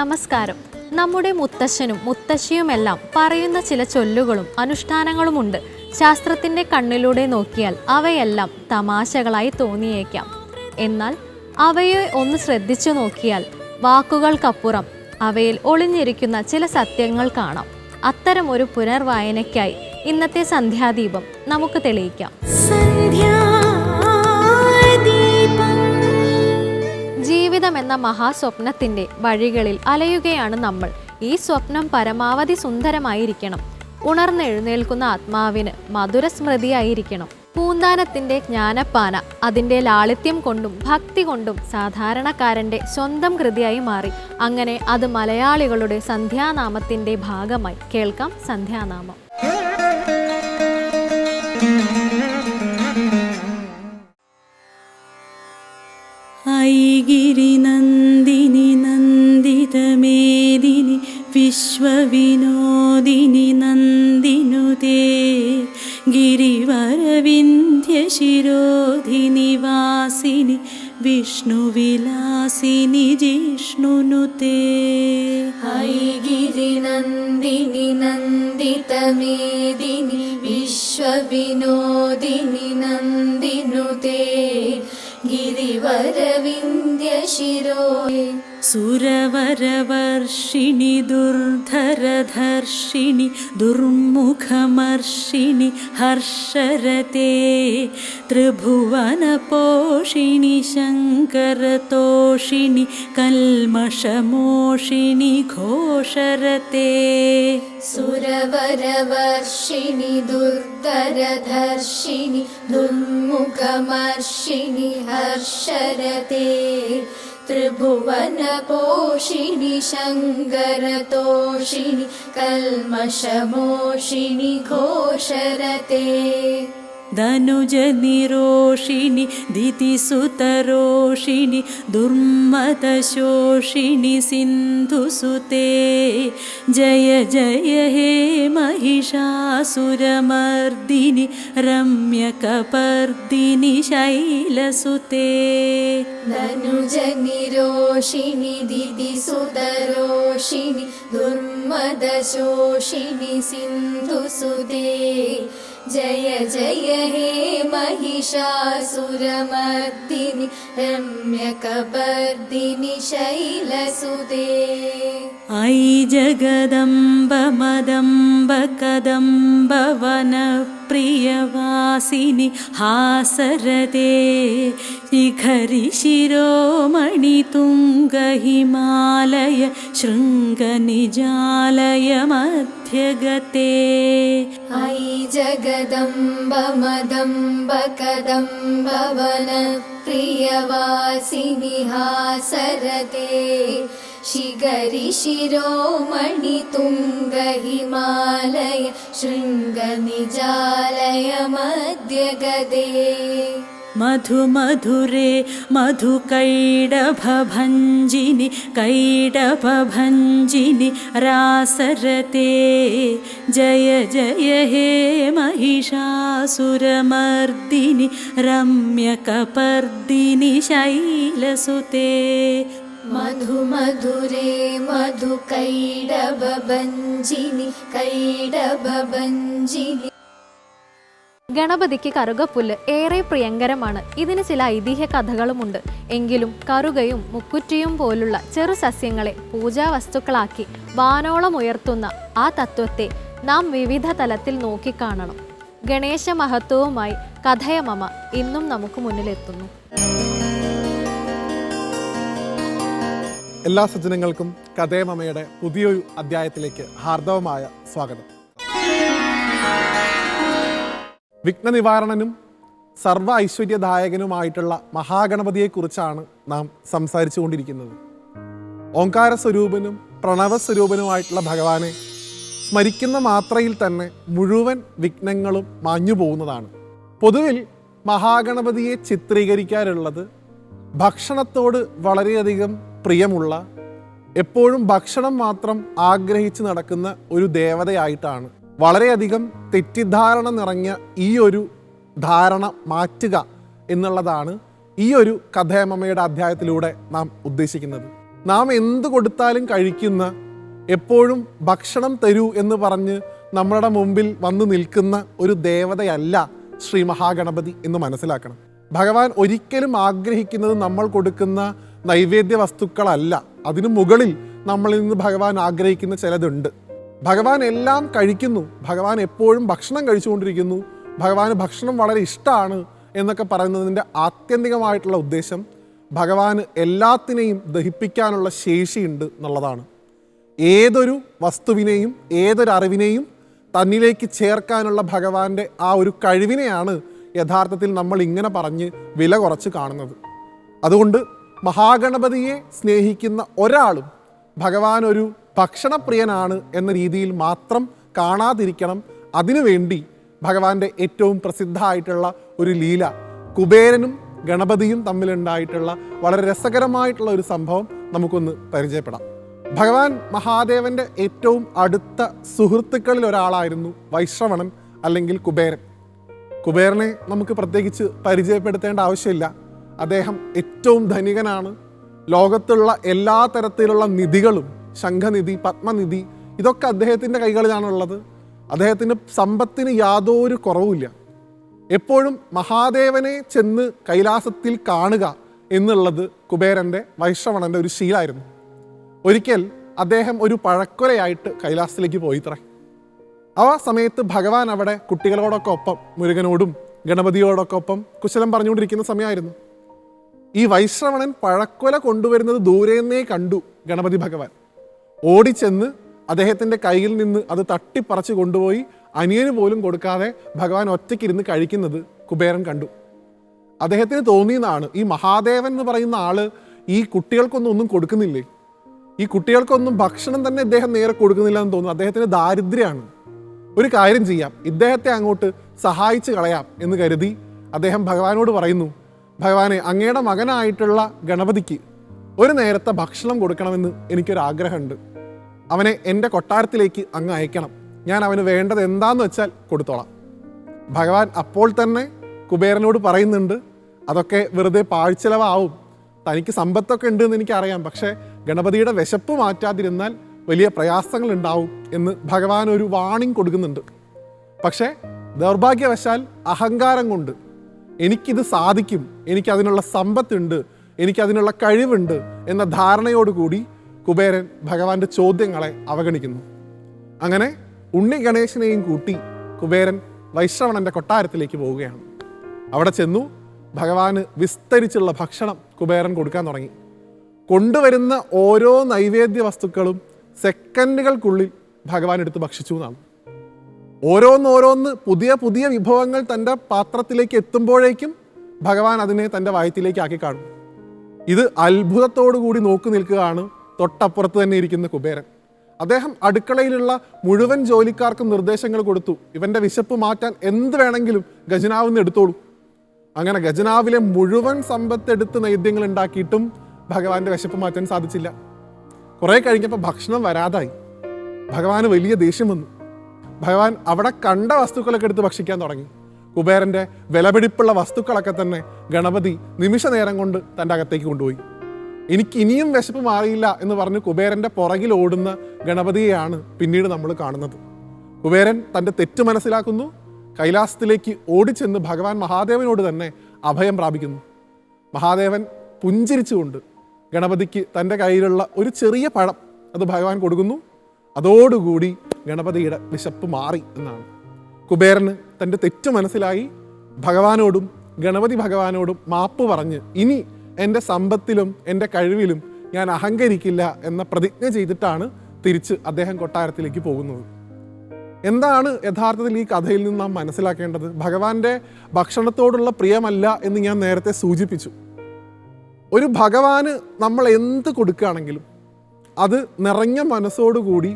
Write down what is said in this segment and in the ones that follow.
നമസ്കാരം. നമ്മുടെ മുത്തശ്ശനും മുത്തശ്ശിയുമെല്ലാം പറയുന്ന ചില ചൊല്ലുകളും അനുഷ്ഠാനങ്ങളുമുണ്ട്. ശാസ്ത്രത്തിന്റെ കണ്ണിലൂടെ നോക്കിയാൽ അവയെല്ലാം തമാശകളായി തോന്നിയേക്കാം. എന്നാൽ അവയെ ഒന്ന് ശ്രദ്ധിച്ചു നോക്കിയാൽ വാക്കുകൾക്കപ്പുറം അവയിൽ ഒളിഞ്ഞിരിക്കുന്ന ചില സത്യങ്ങൾ കാണാം. അത്തരം ഒരു പുനർവായനയ്ക്കായി ഇന്നത്തെ സന്ധ്യാദീപം നമുക്ക് തെളിയിക്കാം. സന്ധ്യാദീപം ജീവിതം എന്ന മഹാസ്വപ്നത്തിന്റെ വഴികളിൽ അലയുകയാണ് നമ്മൾ. ഈ സ്വപ്നം പരമാവധി സുന്ദരമായിരിക്കണം. ഉണർന്നെഴുന്നേൽക്കുന്ന ആത്മാവിന് മധുര സ്മൃതിയായിരിക്കണം പൂന്താനത്തിന്റെ ജ്ഞാനപ്പാന അതിന്റെ ലാളിത്യം കൊണ്ടും ഭക്തി കൊണ്ടും സാധാരണക്കാരന്റെ സ്വന്തം കൃതിയായി മാറി. അങ്ങനെ അത് മലയാളികളുടെ സന്ധ്യാനാമത്തിന്റെ ഭാഗമായി. കേൾക്കാം സന്ധ്യാനാമം. श्ववि दुर्मुखमर्षिणि हर्षरते त्रिभुवनपोषिणि शङ्करतोषिणि कल्मषमोषिणि घोषरते। सुरवरवर्षिणि दुर्धरधर्षिणि दुर्मुखमर्षिणि हर्षरते। त्रिभुवनपोषिणि शङ्करतोषिणि कल्मषमोषिणि घोषरते। धनुजनिरोषिणि दितिसुतरोषिणि दुर्मतशोषिणि सिन्धुसुते। जय जय हे महिषासुरमर्दिनि रम्यकपर्दिनि शैलसुते। धनुजनिरोषिणि दितिसुतरोषिणि दुर्मदशोषिणि सिन्धुसुते। जय जय हे महिषासुरमर्दिनि रम्यकबर्दिनि शैलसुदे। ऐ कदम्ब वनप्रियवासिनि हासरदे शिखरि शिरो शृङ्गनिजालय मध्यगते अयि जगदम्बमदम्बकदम्बवनप्रियवासिनिः शरदे शिखरि शिरो मणितुं गहिमालय शृङ्गणिजालय मध्यगदे मधुमधुरे मधुकैडभभञ्जिनि कैडभभञ्जिनि रासरते। जय जय हे महिषासुरमर्दिनि रम्यकपर्दिनि शैलसुते। मधुमधुरे मधुकैडभञ्जिनि कैडभञ्जिनि ഗണപതിക്ക് കറുകപ്പുല്ല് ഏറെ പ്രിയങ്കരമാണ്. ഇതിന് ചില ഐതിഹ്യ കഥകളുമുണ്ട്. എങ്കിലും കറുകയും മുക്കുറ്റിയും പോലുള്ള ചെറു സസ്യങ്ങളെ പൂജാവസ്തുക്കളാക്കി വാനോളം ഉയർത്തുന്ന ആ തത്വത്തെ നാം വിവിധ തലത്തിൽ നോക്കിക്കാണണം. ഗണേശ മഹത്വവുമായി കഥയമമ ഇന്നും നമുക്ക് മുന്നിലെത്തുന്നു. എല്ലാ സജ്ജനങ്ങൾക്കും കഥയമമയുടെ പുതിയൊരു അധ്യായത്തിലേക്ക് ഹാർദവമായ സ്വാഗതം. വിഘ്ന സർവ ഐശ്വര്യദായകനുമായിട്ടുള്ള മഹാഗണപതിയെക്കുറിച്ചാണ് നാം സംസാരിച്ചു കൊണ്ടിരിക്കുന്നത് ഓങ്കാര സ്വരൂപനും പ്രണവ ഭഗവാനെ സ്മരിക്കുന്ന മാത്രയിൽ തന്നെ മുഴുവൻ വിഘ്നങ്ങളും മാഞ്ഞു പോകുന്നതാണ്. പൊതുവിൽ മഹാഗണപതിയെ ചിത്രീകരിക്കാറുള്ളത് ഭക്ഷണത്തോട് വളരെയധികം പ്രിയമുള്ള എപ്പോഴും ഭക്ഷണം മാത്രം ആഗ്രഹിച്ച് നടക്കുന്ന ഒരു ദേവതയായിട്ടാണ് വളരെയധികം തെറ്റിദ്ധാരണ നിറഞ്ഞ ഈ ഒരു ധാരണ മാറ്റുക എന്നുള്ളതാണ് ഈ ഒരു കഥയമ്മയുടെ അധ്യായത്തിലൂടെ നാം ഉദ്ദേശിക്കുന്നത്. നാം എന്ത് കൊടുത്താലും കഴിക്കുന്ന എപ്പോഴും ഭക്ഷണം തരൂ എന്ന് പറഞ്ഞ് നമ്മളുടെ മുമ്പിൽ വന്നു നിൽക്കുന്ന ഒരു ദേവതയല്ല ശ്രീ മഹാഗണപതി എന്ന് മനസ്സിലാക്കണം. ഭഗവാൻ ഒരിക്കലും ആഗ്രഹിക്കുന്നത് നമ്മൾ കൊടുക്കുന്ന നൈവേദ്യ വസ്തുക്കളല്ല. അതിനു മുകളിൽ നമ്മളിൽ നിന്ന് ഭഗവാൻ ആഗ്രഹിക്കുന്ന ചിലതുണ്ട്. ഭഗവാൻ എല്ലാം കഴിക്കുന്നു. ഭഗവാൻ എപ്പോഴും ഭക്ഷണം കഴിച്ചുകൊണ്ടിരിക്കുന്നു. ഭഗവാന് ഭക്ഷണം വളരെ ഇഷ്ടമാണ് എന്നൊക്കെ പറയുന്നതിന്റെ ആത്യന്തികമായിട്ടുള്ള ഉദ്ദേശം ഭഗവാന് എല്ലാത്തിനെയും ദഹിപ്പിക്കാനുള്ള ശേഷിയുണ്ട് എന്നുള്ളതാണ്. ഏതൊരു വസ്തുവിനെയും ഏതൊരു അറിവിനെയും തന്നിലേക്ക് ചേർക്കാനുള്ള ഭഗവാന്റെ ആ ഒരു കഴിവിനെയാണ് യഥാർത്ഥത്തിൽ നമ്മൾ ഇങ്ങനെ പറഞ്ഞ് വില കുറച്ച് കാണുന്നത്. അതുകൊണ്ട് മഹാഗണപതിയെ സ്നേഹിക്കുന്ന ഒരാളും ഭഗവാൻ ഒരു ഭക്ഷണപ്രിയനാണ് എന്ന രീതിയിൽ മാത്രം കാണാതിരിക്കണം. അതിനുവേണ്ടി ഭഗവാന്റെ ഏറ്റവും പ്രസിദ്ധമായിട്ടുള്ള ഒരു ലീല കുബേരനും ഗണപതിയും തമ്മിലുണ്ടായിട്ടുള്ള വളരെ രസകരമായിട്ടുള്ള ഒരു സംഭവം നമുക്കൊന്ന് പരിചയപ്പെടാം. ഭഗവാൻ മഹാദേവന്റെ ഏറ്റവും അടുത്ത സുഹൃത്തുക്കളിൽ ഒരാളായിരുന്നു വൈശ്രവണൻ അല്ലെങ്കിൽ കുബേരൻ. കുബേരനെ നമുക്ക് പ്രത്യേകിച്ച് പരിചയപ്പെടുത്തേണ്ട ആവശ്യമില്ല. അദ്ദേഹം ഏറ്റവും ധനികനാണ്. ലോകത്തുള്ള എല്ലാ തരത്തിലുള്ള നിധികളും ശംഖനിധി പത്മനിധി ഇതൊക്കെ അദ്ദേഹത്തിന്റെ കൈകളിലാണുള്ളത് അദ്ദേഹത്തിന്റെ സമ്പത്തിന് യാതൊരു കുറവുമില്ല. എപ്പോഴും മഹാദേവനെ ചെന്ന് കൈലാസത്തിൽ കാണുക എന്നുള്ളത് കുബേരന്റെ വൈശ്രവണന്റെ ഒരു ശീലായിരുന്നു ഒരിക്കൽ അദ്ദേഹം ഒരു പഴക്കൊലയായിട്ട് കൈലാസത്തിലേക്ക് പോയിത്രേ. ആ സമയത്ത് ഭഗവാൻ അവിടെ കുട്ടികളോടൊക്കെ ഒപ്പം മുരുകനോടും ഗണപതിയോടൊക്കെ ഒപ്പം കുശലം പറഞ്ഞുകൊണ്ടിരിക്കുന്ന സമയമായിരുന്നു. ഈ വൈശ്രവണൻ പഴക്കൊല കൊണ്ടുവരുന്നത് ദൂരെന്നേ കണ്ടു ഗണപതി ഭഗവാൻ. ഓടിച്ചെന്ന് അദ്ദേഹത്തിന്റെ കയ്യിൽ നിന്ന് അത് തട്ടിപ്പറച്ച് കൊണ്ടുപോയി അനിയന് പോലും കൊടുക്കാതെ ഭഗവാൻ ഒറ്റയ്ക്കിരുന്ന് കഴിക്കുന്നത് കുബേരൻ കണ്ടു. അദ്ദേഹത്തിന് തോന്നിയതാണ് ഈ മഹാദേവൻ എന്ന് പറയുന്ന ആൾ ഈ കുട്ടികൾക്കൊന്നും ഒന്നും കൊടുക്കുന്നില്ലേ? ഈ കുട്ടികൾക്കൊന്നും ഭക്ഷണം തന്നെ ഇദ്ദേഹം നേരെ കൊടുക്കുന്നില്ല എന്ന് തോന്നുന്നു. അദ്ദേഹത്തിന് ദാരിദ്ര്യമാണ്. ഒരു കാര്യം ചെയ്യാം ഇദ്ദേഹത്തെ അങ്ങോട്ട് സഹായിച്ച് കളയാം എന്ന് കരുതി അദ്ദേഹം ഭഗവാനോട് പറയുന്നു ഭഗവാനെ അങ്ങയുടെ മകനായിട്ടുള്ള ഗണപതിക്ക് ഒരു നേരത്തെ ഭക്ഷണം കൊടുക്കണമെന്ന് എനിക്കൊരാഗ്രഹമുണ്ട്. അവനെ എന്റെ കൊട്ടാരത്തിലേക്ക് അങ്ങ് അയക്കണം. ഞാൻ അവന് വേണ്ടത് എന്താന്ന് വെച്ചാൽ കൊടുത്തോളാം. ഭഗവാൻ അപ്പോൾ തന്നെ കുബേരനോട് പറയുന്നുണ്ട് അതൊക്കെ വെറുതെ പാഴ്ചെലവാവും തനിക്ക് സമ്പത്തൊക്കെ ഉണ്ട് എന്ന് എനിക്കറിയാം. പക്ഷേ ഗണപതിയുടെ വിശപ്പ് മാറ്റാതിരുന്നാൽ വലിയ പ്രയാസങ്ങൾ ഉണ്ടാവും എന്ന് ഭഗവാൻ ഒരു വാണിംഗ് കൊടുക്കുന്നുണ്ട്. പക്ഷേ ദൗർഭാഗ്യവശാൽ അഹങ്കാരം കൊണ്ട് എനിക്കിത് സാധിക്കും. എനിക്കതിനുള്ള സമ്പത്തുണ്ട്. എനിക്കതിനുള്ള കഴിവുണ്ട് എന്ന ധാരണയോടുകൂടി കുബേരൻ ഭഗവാന്റെ ചോദ്യങ്ങളെ അവഗണിക്കുന്നു. അങ്ങനെ ഉണ്ണി ഗണേശനെയും കൂട്ടി കുബേരൻ വൈശ്രവണന്റെ കൊട്ടാരത്തിലേക്ക് പോവുകയാണ്. അവിടെ ചെന്നു ഭഗവാന് വിസ്തരിച്ചുള്ള ഭക്ഷണം കുബേരൻ കൊടുക്കാൻ തുടങ്ങി. കൊണ്ടുവരുന്ന ഓരോ നൈവേദ്യ വസ്തുക്കളും സെക്കൻഡുകൾക്കുള്ളിൽ ഭഗവാൻ എടുത്ത് ഭക്ഷിച്ചു എന്നാണ്. ഓരോന്നോരോന്ന് പുതിയ പുതിയ വിഭവങ്ങൾ തന്റെ പാത്രത്തിലേക്ക് എത്തുമ്പോഴേക്കും ഭഗവാൻ അതിനെ തന്റെ വയറ്റിലേക്ക് ആക്കി കാണും. ഇത് അത്ഭുതത്തോടു കൂടി നോക്കി നിൽക്കുകയാണ് തൊട്ടപ്പുറത്ത് തന്നെ ഇരിക്കുന്ന കുബേരൻ. അദ്ദേഹം അടുക്കളയിലുള്ള മുഴുവൻ ജോലിക്കാർക്കും നിർദ്ദേശങ്ങൾ കൊടുത്തു. ഇവന്റെ വിശപ്പ് മാറ്റാൻ എന്ത് വേണമെങ്കിലും ഖജനാവിൽ നിന്ന് എടുത്തോളൂ. അങ്ങനെ ഖജനാവിലെ മുഴുവൻ സമ്പത്തെടുത്ത് നൈദ്യങ്ങൾ ഉണ്ടാക്കിയിട്ടും ഭഗവാന്റെ വിശപ്പ് മാറ്റാൻ സാധിച്ചില്ല. കുറെ കഴിഞ്ഞപ്പോൾ ഭക്ഷണം വരാതായി. ഭഗവാന് വലിയ ദേഷ്യം വന്നു. ഭഗവാൻ അവിടെ കണ്ട വസ്തുക്കളൊക്കെ എടുത്ത് ഭക്ഷിക്കാൻ തുടങ്ങി. കുബേരന്റെ വിലപിടിപ്പുള്ള വസ്തുക്കളൊക്കെ തന്നെ ഗണപതി നിമിഷ നേരം കൊണ്ട് തന്റെ അകത്തേക്ക് കൊണ്ടുപോയി. എനിക്ക് ഇനിയും വിശപ്പ് മാറിയില്ല എന്ന് പറഞ്ഞ് കുബേരന്റെ പുറകിൽ ഓടുന്ന ഗണപതിയെയാണ് പിന്നീട് നമ്മൾ കാണുന്നത്. കുബേരൻ തന്റെ തെറ്റ് മനസ്സിലാക്കുന്നു കൈലാസത്തിലേക്ക് ഓടിച്ചെന്ന് ഭഗവാൻ മഹാദേവനോട് തന്നെ അഭയം പ്രാപിക്കുന്നു. മഹാദേവൻ പുഞ്ചിരിച്ചുകൊണ്ട് ഗണപതിക്ക് തന്റെ കയ്യിലുള്ള ഒരു ചെറിയ പഴം അത് ഭഗവാൻ കൊടുക്കുന്നു. അതോടുകൂടി ഗണപതിയുടെ വിശപ്പ് മാറി എന്നാണ്. കുബേരന് തന്റെ തെറ്റ് മനസ്സിലായി. ഭഗവാനോടും ഗണപതി ഭഗവാനോടും മാപ്പ് പറഞ്ഞ് ഇനി എന്റെ സമ്പത്തിലും എന്റെ കഴിവിലും ഞാൻ അഹങ്കരിക്കില്ല എന്ന പ്രതിജ്ഞ ചെയ്തിട്ടാണ് തിരിച്ച് അദ്ദേഹം കൊട്ടാരത്തിലേക്ക് പോകുന്നത്. എന്താണ് യഥാർത്ഥത്തിൽ ഈ കഥയിൽ നിന്ന് നാം മനസ്സിലാക്കേണ്ടത്? ഭഗവാന്റെ ഭക്ഷണത്തോടുള്ള പ്രിയമല്ല എന്ന് ഞാൻ നേരത്തെ സൂചിപ്പിച്ചു. ഒരു ഭഗവാന് നമ്മൾ എന്ത് കൊടുക്കുകയാണെങ്കിലും അത് നിറഞ്ഞ മനസ്സോടുകൂടി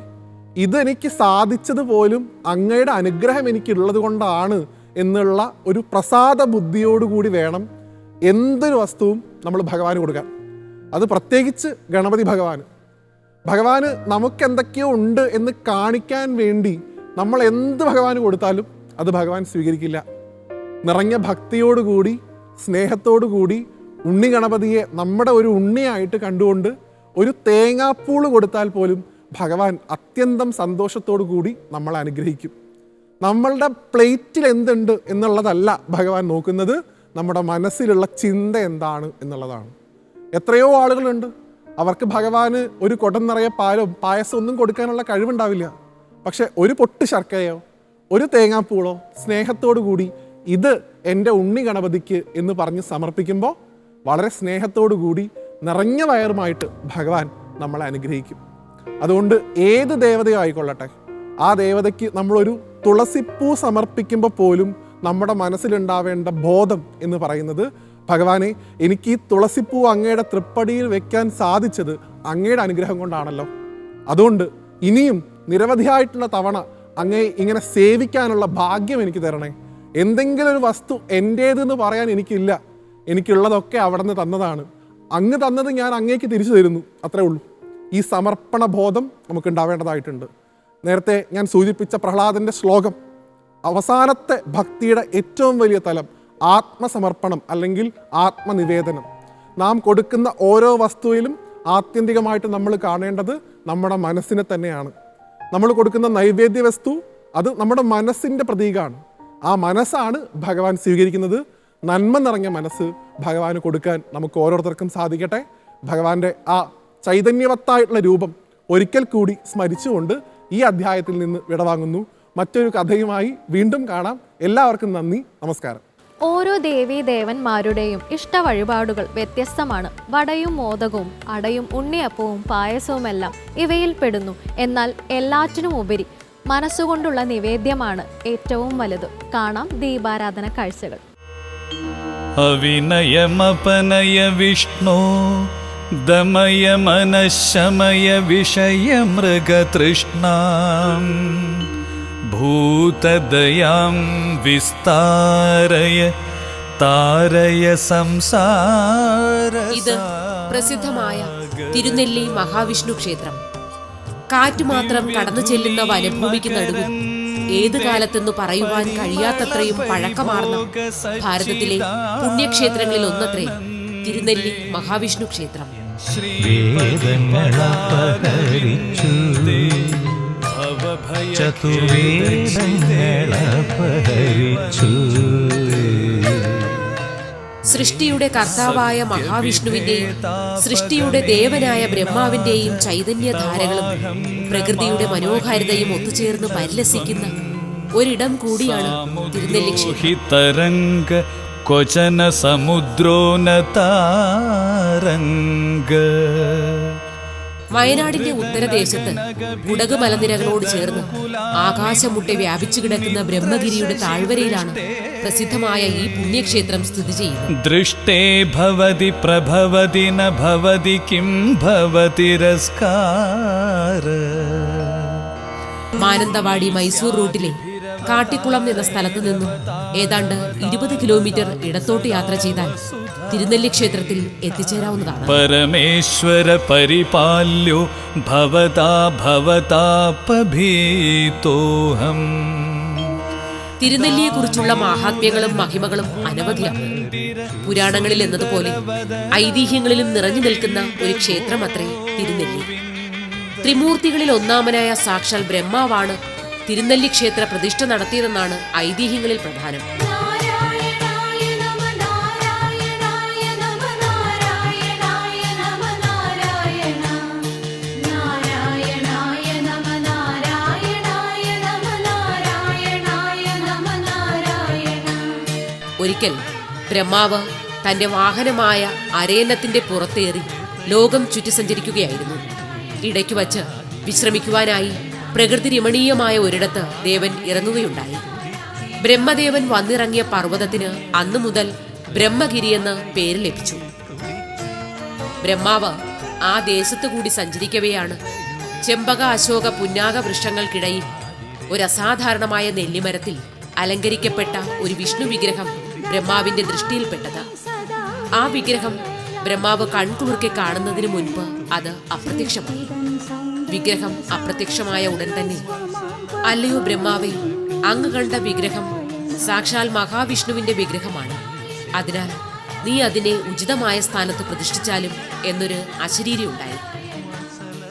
ഇതെനിക്ക് സാധിച്ചത് പോലും അങ്ങയുടെ അനുഗ്രഹം എനിക്കുള്ളത് കൊണ്ടാണ് എന്നുള്ള ഒരു പ്രസാദ ബുദ്ധിയോടുകൂടി വേണം എന്തൊരു വസ്തുവും നമ്മൾ ഭഗവാന് കൊടുക്കാം. അത് പ്രത്യേകിച്ച് ഗണപതി ഭഗവാന്. ഭഗവാന് നമുക്ക് എന്തൊക്കെയോ ഉണ്ട് എന്ന് കാണിക്കാൻ വേണ്ടി നമ്മൾ എന്ത് ഭഗവാന് കൊടുത്താലും അത് ഭഗവാൻ സ്വീകരിക്കില്ല. നിറഞ്ഞ ഭക്തിയോടുകൂടി സ്നേഹത്തോടുകൂടി ഉണ്ണി ഗണപതിയെ നമ്മുടെ ഒരു ഉണ്ണിയായിട്ട് കണ്ടുകൊണ്ട് ഒരു തേങ്ങാപ്പൂൾ കൊടുത്താൽ പോലും ഭഗവാൻ അത്യന്തം സന്തോഷത്തോടു കൂടി നമ്മളെ അനുഗ്രഹിക്കും. നമ്മളുടെ പ്ലേറ്റിൽ എന്തുണ്ട് എന്നുള്ളതല്ല ഭഗവാൻ നോക്കുന്നത്. നമ്മുടെ മനസ്സിലുള്ള ചിന്ത എന്താണ് എന്നുള്ളതാണ്. എത്രയോ ആളുകളുണ്ട്. അവർക്ക് ഭഗവാന് ഒരു കുടം നിറയെ പാലോ പായസം ഒന്നും കൊടുക്കാനുള്ള കഴിവുണ്ടാവില്ല. പക്ഷെ ഒരു പൊട്ട് ശർക്കരയോ ഒരു തേങ്ങാപ്പൂളോ സ്നേഹത്തോടു കൂടി ഇത് എന്റെ ഉണ്ണി ഗണപതിക്ക് എന്ന് പറഞ്ഞ് സമർപ്പിക്കുമ്പോൾ വളരെ സ്നേഹത്തോടു കൂടി നിറഞ്ഞ വയറുമായിട്ട് ഭഗവാൻ നമ്മളെ അനുഗ്രഹിക്കും. അതുകൊണ്ട് ഏത് ദേവതയോ ആയിക്കൊള്ളട്ടെ. ആ ദേവതയ്ക്ക് നമ്മളൊരു തുളസിപ്പൂ സമർപ്പിക്കുമ്പോൾ പോലും നമ്മുടെ മനസ്സിലുണ്ടാവേണ്ട ബോധം എന്ന് പറയുന്നത് ഭഗവാനെ എനിക്ക് ഈ തുളസിപ്പൂ അങ്ങയുടെ തൃപ്പടിയിൽ വെക്കാൻ സാധിച്ചത് അങ്ങയുടെ അനുഗ്രഹം കൊണ്ടാണല്ലോ. അതുകൊണ്ട് ഇനിയും നിരവധിയായിട്ടുള്ള തവണ അങ്ങേ ഇങ്ങനെ സേവിക്കാനുള്ള ഭാഗ്യം എനിക്ക് തരണേ. എന്തെങ്കിലും ഒരു വസ്തു എന്റേതെന്ന് പറയാൻ എനിക്കില്ല. എനിക്കുള്ളതൊക്കെ അവിടെ നിന്ന് തന്നതാണ്. അങ്ങ് തന്നത് ഞാൻ അങ്ങേക്ക് തിരിച്ചു തരുന്നു. അത്രേ ഉള്ളൂ. ഈ സമർപ്പണ ബോധം നമുക്ക് ഉണ്ടാവേണ്ടതായിട്ടുണ്ട് നേരത്തെ ഞാൻ സൂചിപ്പിച്ച പ്രഹ്ലാദന്റെ ശ്ലോകം അവസാനത്തെ ഭക്തിയുടെ ഏറ്റവും വലിയ തലം ആത്മസമർപ്പണം അല്ലെങ്കിൽ ആത്മനിവേദനം. നാം കൊടുക്കുന്ന ഓരോ വസ്തുവിലും ആത്യന്തികമായിട്ട് നമ്മൾ കാണേണ്ടത് നമ്മുടെ മനസ്സിനെ തന്നെയാണ്. നമ്മൾ കൊടുക്കുന്ന നൈവേദ്യ വസ്തു അത് നമ്മുടെ മനസ്സിന്റെ പ്രതീകമാണ് ആ മനസ്സാണ് ഭഗവാൻ സ്വീകരിക്കുന്നത്. നന്മ നിറഞ്ഞ മനസ്സ് ഭഗവാന് കൊടുക്കാൻ നമുക്ക് ഓരോരുത്തർക്കും സാധിക്കട്ടെ. ഭഗവാന്റെ ആ ചൈതന്യവത്തായിട്ടുള്ള രൂപം ഒരിക്കൽ കൂടി സ്മരിച്ചുകൊണ്ട് ഈ അധ്യായത്തിൽ നിന്ന് വിടവാങ്ങുന്നു. മറ്റൊരു കഥയുമായി വീണ്ടും കാണാം. എല്ലാവർക്കും നന്ദി. നമസ്കാരം. ഓരോ ദേവീദേവന്മാരുടെയും ഇഷ്ട വഴിപാടുകൾ വ്യത്യസ്തമാണ്. വടയും മോദകവും അടയും ഉണ്ണിയപ്പവും പായസവുമെല്ലാം ഇവയിൽ പെടുന്നു. എന്നാൽ എല്ലാറ്റിനും ഉപരി മനസ്സുകൊണ്ടുള്ള നിവേദ്യമാണ് ഏറ്റവും വലുത്. കാണാം ദീപാരാധന കാഴ്ചകൾ. അവിനയമപനയ വിഷ്ണു ദമയ മനശമയ വിഷയ മൃഗതൃഷ്ണ भूतदयां विस्तारय तारय संसार ഇത് പ്രസിദ്ധമായ തിരുനെല്ലി മഹാവിഷ്ണു ക്ഷേത്രം കാറ്റ് മാത്രം കടന്നു ചെല്ലുന്ന വനഭൂമിക്ക് നടുവിൽ ഏത് കാലത്തെന്ന് പറയുവാൻ കഴിയാത്തത്രയും പഴക്കമാർന്ന ഭാരതത്തിലെ പുണ്യക്ഷേത്രങ്ങളിൽ ഒന്നത്രേ തിരുനെല്ലി മഹാവിഷ്ണു ക്ഷേത്രം വേദങ്ങളപഹരിച്ചു സൃഷ്ടിയുടെ കർത്താവായ മഹാവിഷ്ണുവിന്റെയും സൃഷ്ടിയുടെ ദേവനായ ബ്രഹ്മാവിന്റെയും ചൈതന്യധാരകളും പ്രകൃതിയുടെ മനോഹാരിതയും ഒത്തുചേർന്ന് പരിലസിക്കുന്ന ഒരിടം കൂടിയാണ് തിരുനെല്ലിതരംഗ കൊചന സമുദ്രോനതാരംഗ. വയനാടിന്റെ ഉത്തരദേശത്ത് കുടക് മലനിരകളോട് ചേർന്ന് ആകാശമുട്ടി വ്യാപിച്ചു കിടക്കുന്ന ബ്രഹ്മഗിരിയുടെ താഴ്വരയിലാണ് പ്രസിദ്ധമായ ഈ പുണ്യക്ഷേത്രം സ്ഥിതി ചെയ്യുന്നത്. ദൃഷ്ടേ ഭവതി പ്രഭവതി ഭവതി കിം ഭവതിരസ്കാര മാനന്തവാടി മൈസൂർ റൂട്ടിലെ കാട്ടിക്കുളം എന്ന സ്ഥലത്ത് നിന്നും ഏതാണ്ട് ഇരുപത് കിലോമീറ്റർ ഇടത്തോട്ട് യാത്ര ചെയ്താൽ തിരുനെല്ലി ക്ഷേത്രത്തിൽ എത്തിച്ചേരാവുന്നതാണ്. പരമേശ്വര പരിപാല്യോ ഭവതാ ഭവതാപഭീതോഹം തിരുനെല്ലിയെക്കുറിച്ചുള്ള മാഹാത്മ്യങ്ങളും മഹിമകളും അനവധിയാണ്. പുരാണങ്ങളിൽ എന്നതുപോലെ ഐതിഹ്യങ്ങളിലും നിറഞ്ഞു നിൽക്കുന്ന ഒരു ക്ഷേത്രം അത്രേ തിരുനെല്ലി. ത്രിമൂർത്തികളിൽ ഒന്നാമനായ സാക്ഷാൽ ബ്രഹ്മാവാണ് തിരുനെല്ലി ക്ഷേത്ര പ്രതിഷ്ഠ നടത്തിയതെന്നാണ് ഐതിഹ്യങ്ങളിൽ പ്രധാനം. ഒരിക്കൽ ബ്രഹ്മാവ് തന്റെ വാഹനമായ അരയന്നത്തിന്റെ പുറത്തേറി ലോകം ചുറ്റി സഞ്ചരിക്കുകയായിരുന്നു ഇടയ്ക്ക് വച്ച് വിശ്രമിക്കുവാനായി പ്രകൃതി രമണീയമായ ഒരിടത്ത് ദേവൻ ഇറങ്ങുകയുണ്ടായി. ബ്രഹ്മദേവൻ വന്നിറങ്ങിയ പർവതത്തിന് അന്നു മുതൽ ബ്രഹ്മഗിരി എന്ന് പേര് ലഭിച്ചു. ബ്രഹ്മാവ് ആ ദേശത്തു കൂടി സഞ്ചരിക്കവെയാണ്. ചെമ്പക അശോക പുന്നാക വൃക്ഷങ്ങൾക്കിടയിൽ ഒരു അസാധാരണമായ നെല്ലിമരത്തിൽ അലങ്കരിക്കപ്പെട്ട ഒരു വിഷ്ണു വിഗ്രഹം ബ്രഹ്മാവിന്റെ ദൃഷ്ടിയിൽപ്പെട്ടത്. ആ വിഗ്രഹം ബ്രഹ്മാവ് കൺകുളിർക്കെ കാണുന്നതിന് മുൻപ് അത് അപ്രത്യക്ഷമായി. വിഗ്രഹം അപ്രത്യക്ഷമായ ഉടൻ തന്നെ. അല്ലയോ ബ്രഹ്മാവെ അങ്ങ് കണ്ട വിഗ്രഹം സാക്ഷാൽ മഹാവിഷ്ണുവിന്റെ വിഗ്രഹമാണ്. അതിനാൽ നീ അതിനെ ഉചിതമായ സ്ഥാനത്ത് പ്രതിഷ്ഠിച്ചാലും എന്നൊരു അശരീരി ഉണ്ടായി.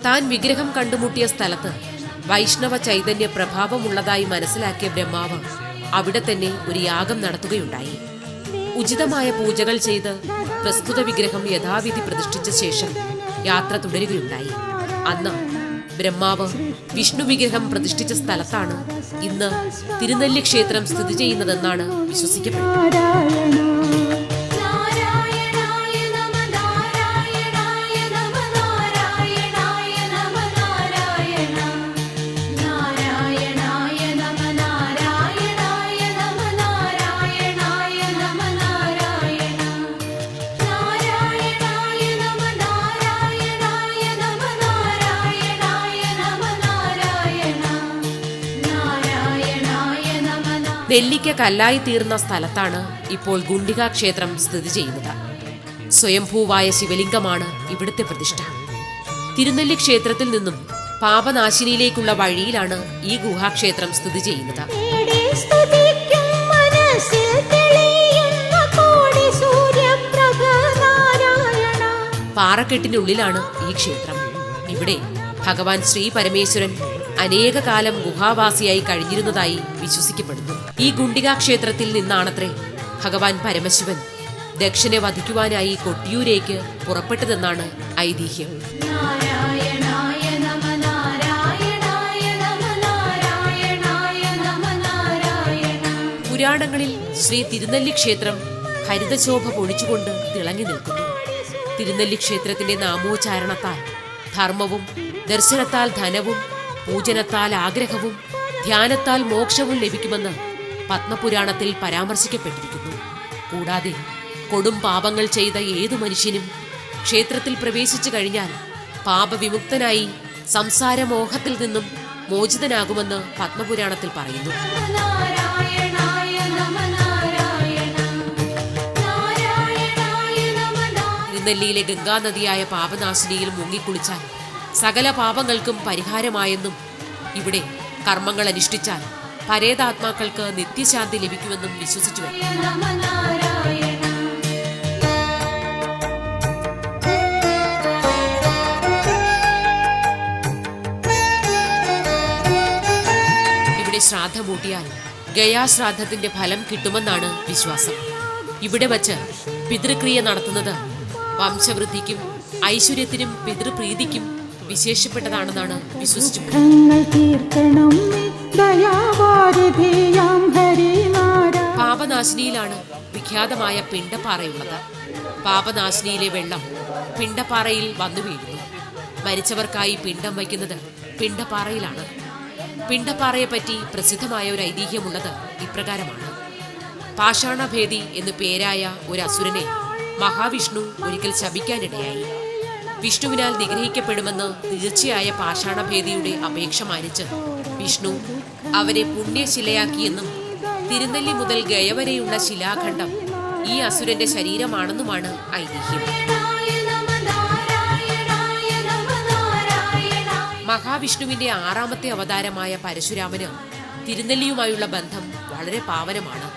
താൻ വിഗ്രഹം കണ്ടുമുട്ടിയ സ്ഥലത്ത് വൈഷ്ണവ ചൈതന്യ പ്രഭാവമുള്ളതായി മനസ്സിലാക്കിയ ബ്രഹ്മാവ് അവിടെ തന്നെ ഒരു യാഗം നടത്തുകയുണ്ടായി. ഉചിതമായ പൂജകൾ ചെയ്ത് പ്രസ്തുത വിഗ്രഹം യഥാവിധി പ്രതിഷ്ഠിച്ച ശേഷം യാത്ര തുടരുകയുണ്ടായി. അന്ന് ബ്രഹ്മാവ് വിഷ്ണു വിഗ്രഹം പ്രതിഷ്ഠിച്ച സ്ഥലത്താണ് ഇന്ന് തിരുനെല്ലി ക്ഷേത്രം സ്ഥിതി ചെയ്യുന്നതെന്നാണ് വിശ്വസിക്കപ്പെടുന്നത്. നെല്ലിക്ക കല്ലായി തീർന്ന സ്ഥലത്താണ് ഇപ്പോൾ ഗുണ്ടിക ക്ഷേത്രം സ്ഥിതി ചെയ്യുന്നത്. സ്വയംഭൂവായ ശിവലിംഗമാണ് ഇവിടുത്തെ പ്രതിഷ്ഠ. തിരുനെല്ലി ക്ഷേത്രത്തിൽ നിന്നും പാപനാശിനിയിലേക്കുള്ള വഴിയിലാണ് ഈ ഗുഹാക്ഷേത്രം സ്ഥിതി ചെയ്യുന്നത്. പാറക്കെട്ടിനുള്ളിലാണ് ഈ ക്ഷേത്രം. ഇവിടെ ഭഗവാൻ ശ്രീ പരമേശ്വരൻ അനേക കാലം ഗുഹാവാസിയായി കഴിഞ്ഞിരുന്നതായി വിശ്വസിക്കപ്പെടുന്നു. ഈ ഗുണ്ടികാ ക്ഷേത്രത്തിൽ നിന്നാണത്രേ ഭഗവാൻ പരമശിവൻ ദക്ഷനെ വധിക്കുവാനായി കൊട്ടിയൂരേക്ക് പുറപ്പെട്ടതെന്നാണ് ഐതിഹ്യം. പുരാണങ്ങളിൽ ശ്രീ തിരുനെല്ലി ക്ഷേത്രം ഹരിതശോഭ പൊഴിച്ചുകൊണ്ട് തിളങ്ങി നിൽക്കുന്നു. തിരുനെല്ലി ക്ഷേത്രത്തിന്റെ നാമോച്ചാരണത്താൽ ധർമ്മവും ദർശനത്താൽ ധനവും പൂജനത്താൽ ആഗ്രഹവും ധ്യാനത്താൽ മോക്ഷവും ലഭിക്കുമെന്ന് പത്മപുരാണത്തിൽ പരാമർശിക്കപ്പെട്ടിരിക്കുന്നു. കൂടാതെ കൊടും പാപങ്ങൾ ചെയ്ത ഏതു മനുഷ്യനും ക്ഷേത്രത്തിൽ പ്രവേശിച്ചു കഴിഞ്ഞാൽ പാപവിമുക്തനായി സംസാരമോഹത്തിൽ നിന്നും മോചിതനാകുമെന്ന് പത്മപുരാണത്തിൽ പറയുന്നു. തിരുനെല്ലിയിലെ ഗംഗാനദിയായ പാപനാശിനിയിൽ മുങ്ങിക്കുളിച്ചാൽ സകല പാപങ്ങൾക്കും പരിഹാരമായെന്നും ഇവിടെ കർമ്മങ്ങൾ അനുഷ്ഠിച്ചാൽ പരേതാത്മാക്കൾക്ക് നിത്യശാന്തി ലഭിക്കുമെന്നും വിശ്വസിച്ചു ഇവിടെ ശ്രാദ്ധമൂട്ടിയാൽ ഗയാശ്രാദ്ധത്തിന്റെ ഫലം കിട്ടുമെന്നാണ് വിശ്വാസം. ഇവിടെ വച്ച് പിതൃക്രിയ നടത്തുന്നത് വംശവൃദ്ധിക്കും ഐശ്വര്യത്തിനും പിതൃപ്രീതിക്കും വിശേഷപ്പെട്ടതാണെന്നാണ് വിശ്വസിച്ചിട്ടുള്ളത് പാപനാശിനിയിലാണ് വിഖ്യാതമായ പിണ്ടപ്പാറയുള്ളത്. പാപനാശിനിയിലെ വെള്ളം പിണ്ടപ്പാറയിൽ വന്നു വീഴുന്നു. മരിച്ചവർക്കായി പിണ്ടം വയ്ക്കുന്നത് പിണ്ടപ്പാറയിലാണ്. പറ്റി പ്രസിദ്ധമായ ഒരു ഐതിഹ്യമുള്ളത് ഇപ്രകാരമാണ്. പാഷാണഭേദി എന്നു പേരായ ഒരു അസുരനെ മഹാവിഷ്ണു ഒരിക്കൽ ശപിക്കാനിടയായി. വിഷ്ണുവിനാൽ നിഗ്രഹിക്കപ്പെടുമെന്ന് തീർച്ചയായ പാഷാണഭേദിയുടെ അപേക്ഷ മാനിച്ച് വിഷ്ണു അവരെ പുണ്യശിലയാക്കിയെന്നും തിരുനെല്ലി മുതൽ ഗയവരെയുള്ള ശിലാഖണ്ഡം ഈ അസുരന്റെ ശരീരമാണെന്നുമാണ് ഐതിഹ്യം. മഹാവിഷ്ണുവിന്റെ ആറാമത്തെ അവതാരമായ പരശുരാമന് തിരുനെല്ലിയുമായുള്ള ബന്ധം വളരെ പാവനമാണ്.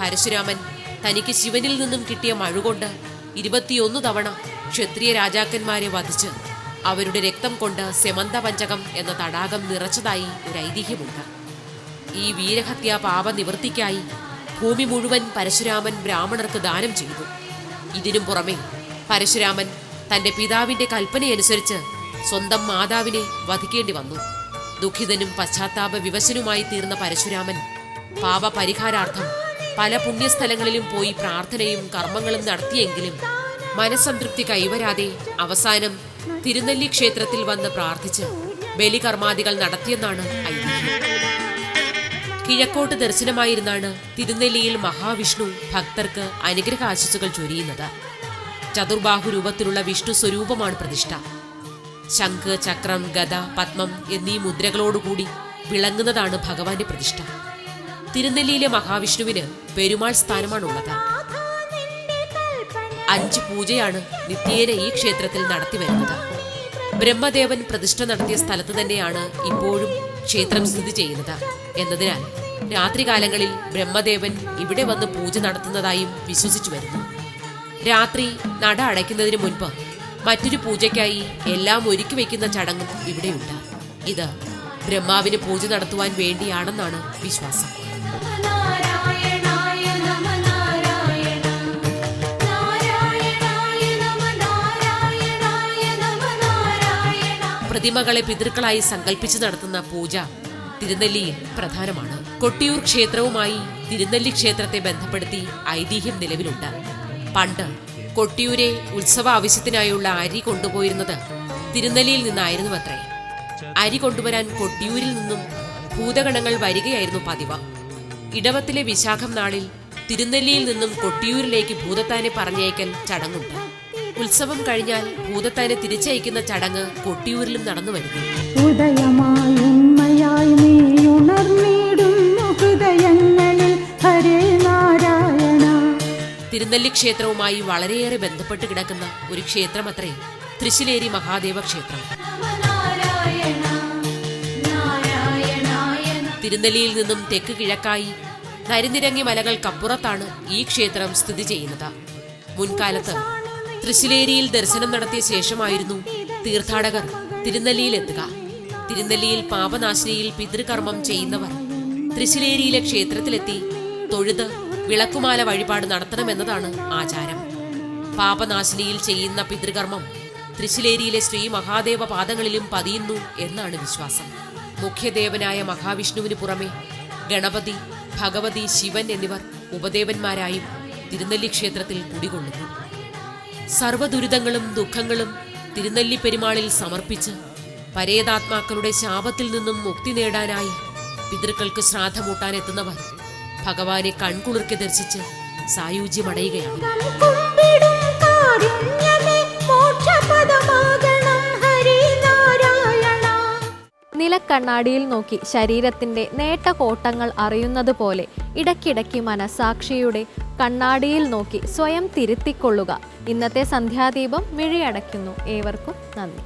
പരശുരാമൻ തനിക്ക് ശിവനിൽ നിന്നും കിട്ടിയ മഴുകൊണ്ട് ഇരുപത്തിയൊന്ന് തവണ ക്ഷത്രിയ രാജാക്കന്മാരെ വധിച്ച് അവരുടെ രക്തം കൊണ്ട് സെമന്ത പഞ്ചകം എന്ന തടാകം നിറച്ചതായി ഒരു ഐതിഹ്യമുണ്ട്. ഈ വീരഹത്യാ പാപനിവൃത്തിക്കായി ഭൂമി മുഴുവൻ പരശുരാമൻ ബ്രാഹ്മണർക്ക് ദാനം ചെയ്തു. ഇതിനും പുറമെ പരശുരാമൻ തന്റെ പിതാവിന്റെ കൽപ്പനയനുസരിച്ച് സ്വന്തം മാതാവിനെ വധിക്കേണ്ടി വന്നു. ദുഃഖിതനും പശ്ചാത്താപ വിവശനുമായി തീർന്ന പരശുരാമൻ പാപപരിഹാരാർത്ഥം പല പുണ്യസ്ഥലങ്ങളിലും പോയി പ്രാർത്ഥനയും കർമ്മങ്ങളും നടത്തിയെങ്കിലും മനസ്സംതൃപ്തി കൈവരാതെ അവസാനം തിരുനെല്ലി ക്ഷേത്രത്തിൽ വന്ന് പ്രാർത്ഥിച്ച് ബലികർമാദികൾ നടത്തിയെന്നാണ് ഐതിഹ്യം. കിഴക്കോട്ട് ദർശനമായിരുന്നാണ് തിരുനെല്ലിയിൽ മഹാവിഷ്ണു ഭക്തർക്ക് അനുഗ്രഹാശിസുകൾ ചൊരിയുന്നത്. ചതുർബാഹു രൂപത്തിലുള്ള വിഷ്ണു സ്വരൂപമാണ് പ്രതിഷ്ഠ. ശംഖ് ചക്രം ഗത പത്മം എന്നീ മുദ്രകളോടുകൂടി വിളങ്ങുന്നതാണ് ഭഗവാന്റെ പ്രതിഷ്ഠ. തിരുനെല്ലിയിലെ മഹാവിഷ്ണുവിന് പെരുമാൾ സ്ഥാനമാണുള്ളത്. അഞ്ച് പൂജയാണ് നിത്യേന ഈ ക്ഷേത്രത്തിൽ നടത്തിവരുന്നത് ബ്രഹ്മദേവൻ പ്രതിഷ്ഠ നടത്തിയ സ്ഥലത്ത് തന്നെയാണ് ഇപ്പോഴും ക്ഷേത്രം സ്ഥിതി ചെയ്യുന്നത്. എന്നതിനാൽ രാത്രികാലങ്ങളിൽ ബ്രഹ്മദേവൻ ഇവിടെ വന്ന് പൂജ നടത്തുന്നതായും വിശ്വസിച്ചു വരുന്നു. രാത്രി നട അടയ്ക്കുന്നതിന് മുൻപ് മറ്റൊരു പൂജയ്ക്കായി എല്ലാം ഒരുക്കി വയ്ക്കുന്ന ചടങ്ങും ഇവിടെയുണ്ട്. ഇത് ബ്രഹ്മാവിന് പൂജ നടത്തുവാൻ വേണ്ടിയാണെന്നാണ് വിശ്വാസം. പ്രതിമകളെ പിതൃക്കളായി സങ്കല്പിച്ച് നടത്തുന്ന പൂജ തിരുനെല്ലിയിൽ പ്രധാനമാണ്. കൊട്ടിയൂർ ക്ഷേത്രവുമായി തിരുനെല്ലി ക്ഷേത്രത്തെ ബന്ധപ്പെടുത്തി ഐതിഹ്യം നിലവിലുണ്ട്. പണ്ട് കൊട്ടിയൂരെ ഉത്സവ ആവശ്യത്തിനായുള്ള അരി കൊണ്ടുപോയിരുന്നത് തിരുനെല്ലിയിൽ നിന്നായിരുന്നു അത്രേ അരി കൊണ്ടുവരാൻ കൊട്ടിയൂരിൽ നിന്നും ഭൂതഗണങ്ങൾ വരികയായിരുന്നു പതിവ്. ഇടവത്തിലെ വിശാഖം നാളിൽ തിരുനെല്ലിയിൽ നിന്നും കൊട്ടിയൂരിലേക്ക് ഭൂതത്താനെ പറഞ്ഞയക്കൽ ചടങ്ങുണ്ട്. ഉത്സവം കഴിഞ്ഞാൽ ഭൂതത്താനെ തിരിച്ചയക്കുന്ന ചടങ്ങ് കൊട്ടിയൂരിലും നടന്നു വരുന്നു. ഉദയമായി ഉണ്മയായി നീ ഉണർന്നിടുന്നു ഹൃദയങ്ങളിൽ ഹരേ നാരായണ. തിരുനെല്ലി ക്ഷേത്രവുമായി വളരെയേറെ ബന്ധപ്പെട്ട് കിടക്കുന്ന ഒരു ക്ഷേത്രമത്രേ തൃശ്ശിലേരി മഹാദേവ ക്ഷേത്രം. തിരുനെല്ലിയിൽ നിന്നും തെക്ക് കിഴക്കായി നരിനിരങ്ങി മലകൾക്കപ്പുറത്താണ് ഈ ക്ഷേത്രം സ്ഥിതി ചെയ്യുന്നത്. മുൻകാലത്ത് തൃശ്ശിലേരിയിൽ ദർശനം നടത്തിയ ശേഷമായിരുന്നു തീർത്ഥാടകർ തിരുനെല്ലിയിൽ എത്തുക തിരുനെല്ലിയിൽ പാപനാശിനിയിൽ പിതൃകർമ്മം ചെയ്യുന്നവർ തൃശ്ശിലേരിയിലെ ക്ഷേത്രത്തിലെത്തി തൊഴുത് വിളക്കുമാല വഴിപാട് നടത്തണമെന്നതാണ് ആചാരം. പാപനാശിനിയിൽ ചെയ്യുന്ന പിതൃകർമ്മം തൃശ്ശിലേരിയിലെ ശ്രീ മഹാദേവ പാദങ്ങളിലും പതിയുന്നു എന്നാണ് വിശ്വാസം. മുഖ്യദേവനായ മഹാവിഷ്ണുവിന് പുറമെ ഗണപതി ഭഗവതി ശിവൻ എന്നിവർ ഉപദേവന്മാരായും തിരുനെല്ലി ക്ഷേത്രത്തിൽ കുടികൊള്ളുന്നു. സർവദുരിതങ്ങളും ദുഃഖങ്ങളും തിരുനെല്ലി പെരുമാളിൽ സമർപ്പിച്ച് പരേതാത്മാക്കളുടെ ശാപത്തിൽ നിന്നും മുക്തി നേടാനായി പിതൃക്കൾക്ക് ശ്രാദ്ധമൂട്ടാനെത്തുന്നവർ ഭഗവാനെ കൺകുളിർക്കെ ദർശിച്ച് സായുജ്യമടയുകയാണ്. നിലക്കണ്ണാടിയിൽ നോക്കി ശരീരത്തിന്റെ നേട്ടകോട്ടങ്ങൾ അറിയുന്നത് പോലെ ഇടയ്ക്കിടയ്ക്ക് മനസാക്ഷിയുടെ കണ്ണാടിയിൽ നോക്കി സ്വയം തിരുത്തിക്കൊള്ളുക. ഇന്നത്തെ സന്ധ്യാദീപം മിഴിയടയ്ക്കുന്നു. ഏവർക്കും നന്ദി.